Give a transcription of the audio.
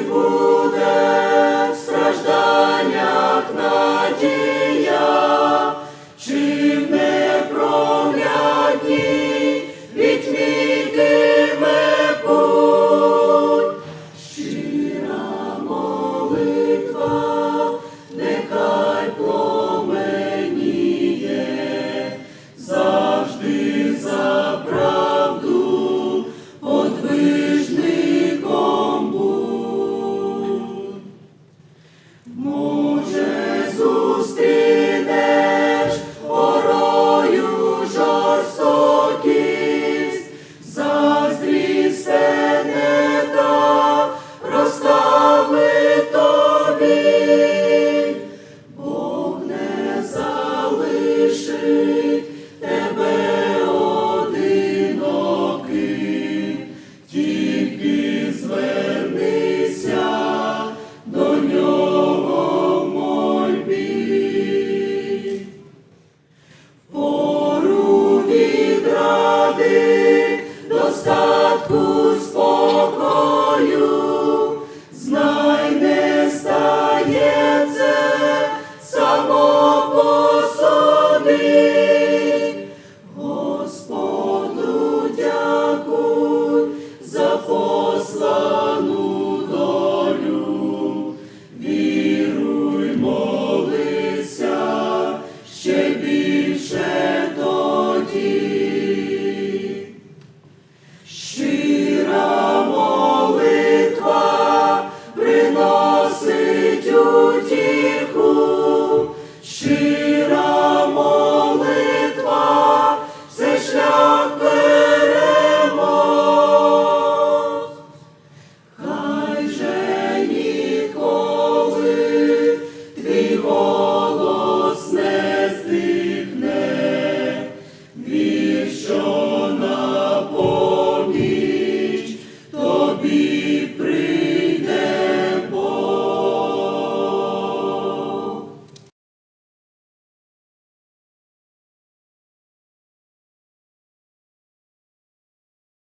vivo. пору від ради достатку.